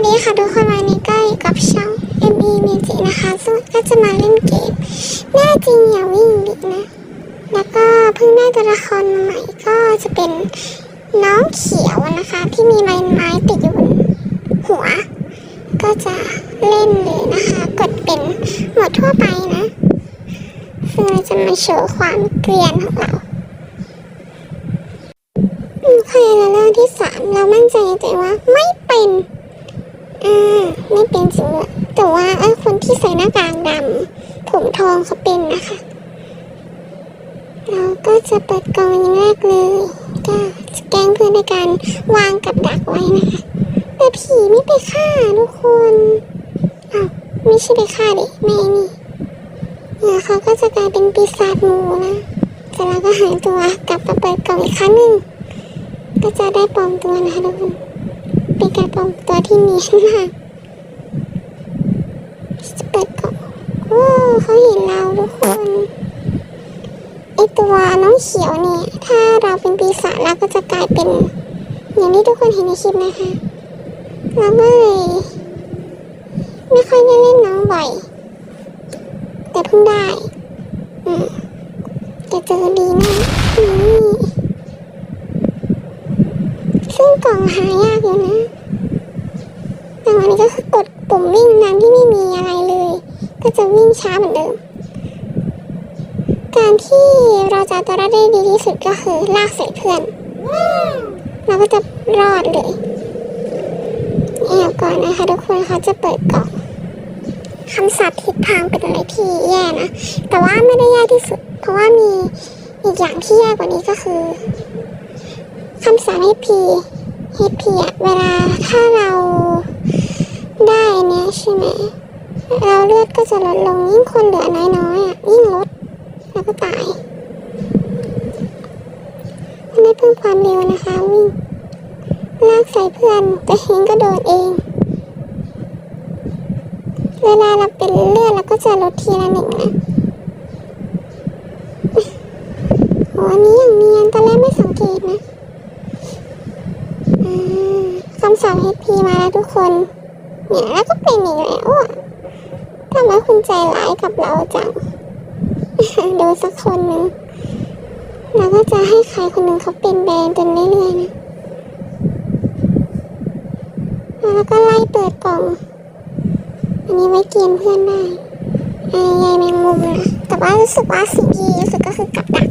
วัสดีค่ะทุกคนวันนี้ก็อยู่กับช่อง ME Music นะคะซึ่งก็จะมาเล่นเกมแน่จริงอย่าวิ่งดินะ แล้วก็เพิ่งได้ตัวละครใหม่ก็จะเป็นน้องเขียวนะคะ ที่มีไม้ไม้ติดอยู่บนหัว ก็จะเล่นเลยนะคะ กดเป็นหมดทั่วไปนะซึ่งจะมาโชว์ความเกรียนของเราโอเคแล้วเรื่องที่สามเรามั่นใจในตัวเองว่าไม่เป็น อ่าไม่เป็นจริงด้วยแต่ว่าไอ้คนที่ใส่หน้ากากดำผมทองเขาเป็นนะคะ เราก็จะเปิดกล่องอย่างแรกเลย ก็จะแกล้งเพื่อนในการวางกับดักไว้นะคะแต่ผีไม่ไปฆ่าทุกคนอ้าวไม่ใช่ไปฆ่าดิไม่นี่แล้วเขาก็จะกลายเป็นปีศาจหมูนะแต่เราก็หายตัวกลับมาเปิดกล่องอีกครั้งหนึ่งก็จะได้ปลอมตัวนะคะทุกคน เป็นการปลอมตัวที่มีมากจะเปิดกล่องโอ้เขาเห็นเราทุกคนไอตัวน้องเขียวเนี่ยถ้าเราเป็นปีศาจเราก็จะกลายเป็น อย่างที่ทุกคนเห็นในคลิปนะคะเราก็เลยไม่ค่อยได้เล่นน้องบ่อยแต่เพิ่งได้ อืมจะเจอดีนะนี่ซึ่งก ล่องหายากอยู่นะแต่วันนี้ก็คือกดปุ่มวิ่งนั้นที่ไม่มีอะไรเลย ก็จะวิ่งช้าเหมือนเดิม การที่เราจะตัวรอดได้ดีที่สุดก็คือลากใส่เพื่อน เราก็จะรอดเลยแอบก่อนนะคะทุกคนเขาจะเปิดกล่องคำศัพท์ทิศทางเป็นอะไรที่แย่นะ แต่ว่าไม่ได้แย่ที่สุด เพราะว่ามีอีกอย่างที่แย่กว่านี้ก็คือคำศัพท์ HP HP อะเวลาถ้าเราได้เนี่ยใช่ไหมเราเลือดก็จะลดลงยิ่งคนเหลือน้อยๆอะยิ่งลดแล้วก็ตายได้เพิ่มความเร็วนะคะวิ่งลากใส่เพื่อนแต่เฮงก็โดนเอง เวลาเราเป็นเลือดเราก็จะลดทีละหนึ่งนะโอ้อันนี้อย่างเนียนตอนแรกไม่สังเกตนะ คำสั่ง HP มาแล้วทุกคน เนี่ยแล้วก็เป็นอีกแล้วอะทำไมคุณใจร้ายกับเราจัง ดูสักคนหนึ่งเราก็จะให้ใครคนหนึ่งเขาเป็นแบรนด์จนเรื่อยๆนะแล้วก็ไล่เปิดกล่อง อันนี้ไว้เกียนเพื่อนได้ไอ้ใยแมงมุมนะแต่ว่ารู้สึกว่าสิ่งที่รู้สึกก็คือกับดัก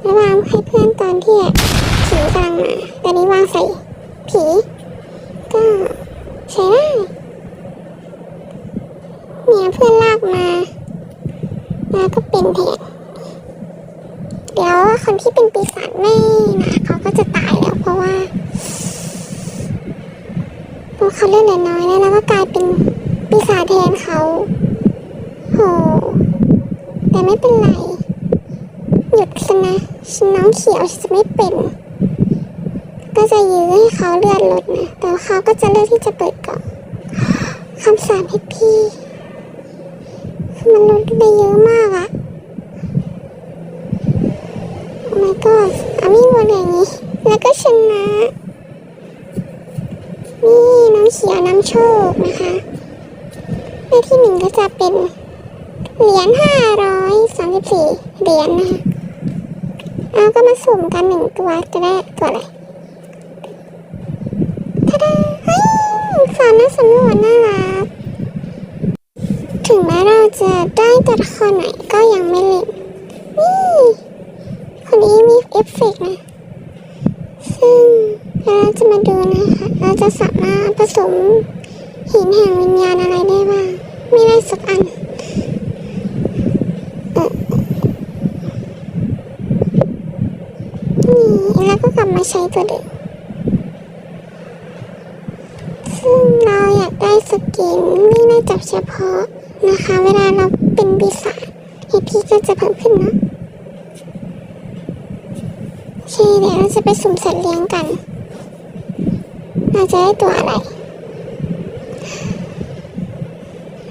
แล้ววางให้เพื่อนตอนที่ ผีกำลังมาแต่นี้วางใส่ผี ก็ใช้ได้เนี่ยเพื่อนลากมาแล้วก็เป็นแทนเดี๋ยวคนที่เป็นปีศาจแม่นะเขาก็จะตายแล้วเพราะว่าเพราะเขาเลือดเหลือน้อยแล้วแล้วก็กลายเป็นปีศาจแทนเขาโหแต่ไม่เป็นไร หยุดซะนะฉันน้องเขียวฉันจะไม่เป็น ก็จะยื้อให้เขาเลื่อดลดนะ แต่เขาก็จะเลือกที่จะเปิดกล่องคำสาปให้พี่ มันลดไปเยอะมากอะโอ้ my god อามี่วนอย่างนี้ แล้วก็ชนะ นี่น้องเขียวน้ำโชคนะคะเลขที่หนึ่งก็จะเป็นเหรียญห้าร้อยสามสิบสี่เหรียญนะคะเอาก็มาสุ่มกันหนึ่งตัวจะได้ตัวอะไร ยฟามน่าสำรวจน่ารัก ถึงแม้เราจะได้ตัวละครไหนก็ยังไม่เล่นนี่ คนนี้มีเอฟเฟกต์นะ ซึ่งเราจะมาดูนะคะ เราจะสามารถผสมหินแห่งวิญญาณอะไรได้บ้าง ไม่ได้สักอันเออนี่แล้วก็กลับมาใช้ตัวเดิม ซึ่งเราอยากได้สกินวิ่งได้จับเฉพาะนะคะ เวลาเราเป็นปีศาจเอพีก็จะเพิ่มขึ้นเนอะโอเคเดี๋ยวเราจะไปสุ่มสัตว์เลี้ยงกันเราจะได้ตัวอะไร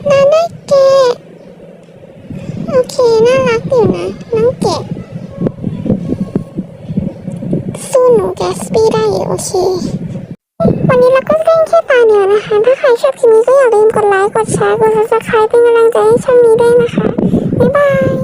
เราได้แกะโอเค น่ารักอยู่นะน้องแกะสู้หนูแกสปี้ได้อยู่โอเค วันนี้เราก็เล่นแค่ตาเดียวนะคะ ถ้าใครชอบคลิปนี้ก็อย่าลืมกดไลค์ กดแชร์ กดซับสไครป์เป็นกำลังใจให้ช่องนี้ด้วยนะคะ บ๊ายบาย